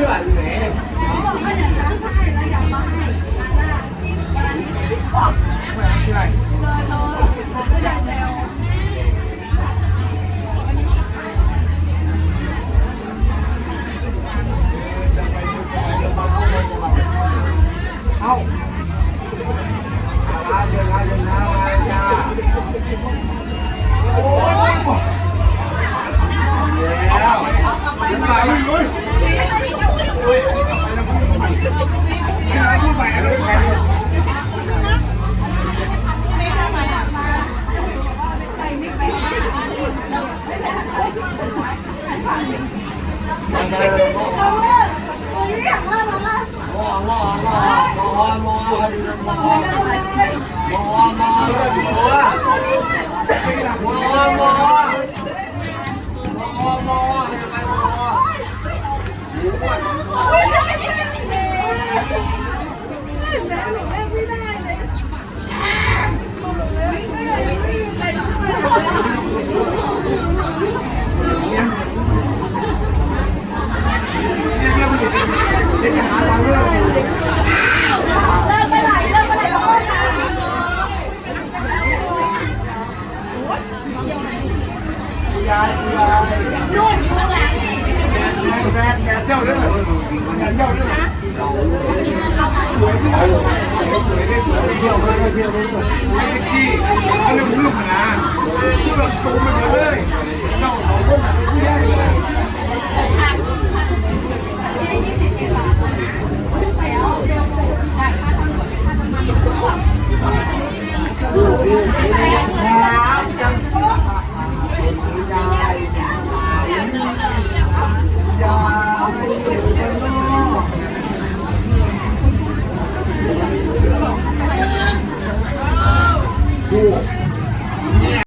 ชื่ออยู่ไหนชื่ออะไรเอ้า มอมอ นู่นอยู่ข้างหลังแฟนแฟนเจ้าเรื่องแฟนเจ้าเรื่องสวยที่สวยสวยได้สวยเที่ยวไปเที่ยวไปเที่ยวไอ้เซ็กซี่เขาลืมลืมนะ